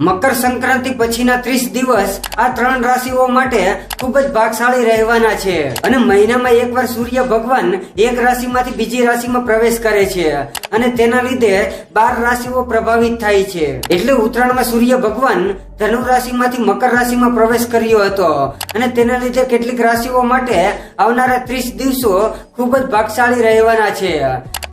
મકર સંક્રાંતિ પછીના ત્રીસ દિવસ આ ત્રણ રાશિઓ માટે ખૂબ જ ભાગશાળી રહેવાના છે. અને મહિનામાં એકવાર સૂર્ય ભગવાન એક રાશિમાંથી બીજી રાશિમાં પ્રવેશ કરે છે. અને તેના લીધે બાર રાશિઓ પ્રભાવિત થાય છે. એટલે ઉત્તરાયણમાં સૂર્ય ભગવાન ધનુ રાશિમાંથી મકર રાશિમાં પ્રવેશ કર્યો હતો. અને તેના લીધે કેટલીક રાશિઓ માટે આવનારા ત્રીસ દિવસો ખૂબ જ ભાગશાળી રહેવાના છે.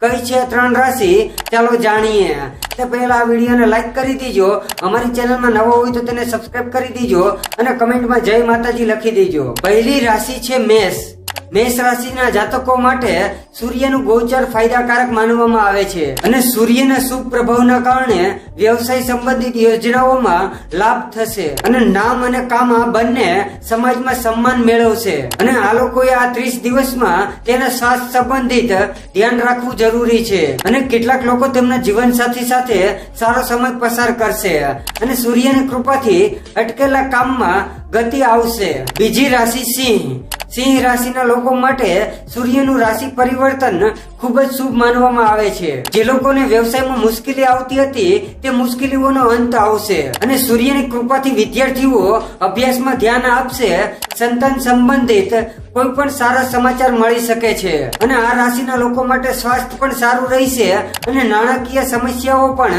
કઈ છે ત્રણ રાશિ? ચાલો જાણીએ. તે પહેલા આ વિડીયોને લાઈક કરી દીજો. અમારી ચેનલમાં નવો હોય તો તેને સબસ્ક્રાઈબ કરી દીજો અને કમેન્ટમાં જય માતાજી લખી દેજો. પહેલી રાશિ છે મેષ. મેષ રાશિના જાતકો માટે સૂર્યનું ગોચર ફાયદાકારક માનવામાં આવે છે. અને સૂર્યના શુભ પ્રભાવના કારણે વ્યવસાય સંબંધિત યોજનાઓમાં લાભ થશે. અને નામ અને કામ આ બંને સમાજમાં સન્માન મેળવશે. અને આ લોકોએ આ ત્રીસ દિવસમાં તેના સ્વાસ્થ્ય સંબંધિત ધ્યાન રાખવું જરૂરી છે. અને કેટલાક લોકો તેમના જીવન સાથી સાથે સારો સમય પસાર કરશે. અને સૂર્યની કૃપાથી અટકેલા કામમાં ગતિ આવશે. બીજી રાશિ સિંહ. સિંહ રાશિના લોકો માટે સૂર્યનું રાશિ પરિવર્તન ખૂબ જ શુભ માનવામાં આવે છે. જે લોકોને વ્યવસાયમાં મુશ્કેલી આવતી હતી, તે મુશ્કેલીઓનો અંત આવશે. અને સૂર્યની કૃપાથી વિદ્યાર્થીઓ અભ્યાસમાં ધ્યાન આપશે. સંતાન સંબંધિત કોઈ પણ સારા સમાચાર મળી શકે છે. અને આ રાશિના લોકો માટે સ્વાસ્થ્ય પણ સારું રહેશે અને નાણાકીય સમસ્યાઓ પણ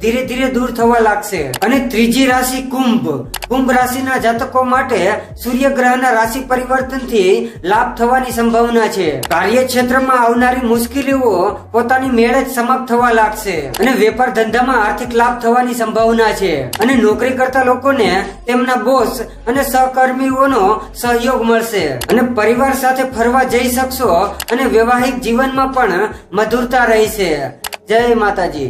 ધીરે ધીરે દૂર થવા લાગશે. અને ત્રીજી રાશિ કુંભ. કુંભ રાશિના જાતકો માટે સૂર્ય ગ્રહના રાશિ પરિવર્તનથી લાભ થવાની સંભાવના છે. કાર્યક્ષેત્રમાં આવનારી મુશ્કેલીઓ પોતાની મેળ જ સમાપ્ત થવા લાગશે. અને વેપાર ધંધામાં આર્થિક લાભ થવાની સંભાવના છે. અને નોકરી કરતા લોકોને તેમના બોસ અને સહકર્મીઓનો સહયોગ મળશે. અને પરિવાર સાથે ફરવા જઈ શકશો અને વૈવાહિક જીવનમાં પણ મધુરતા રહેશે. જય માતાજી.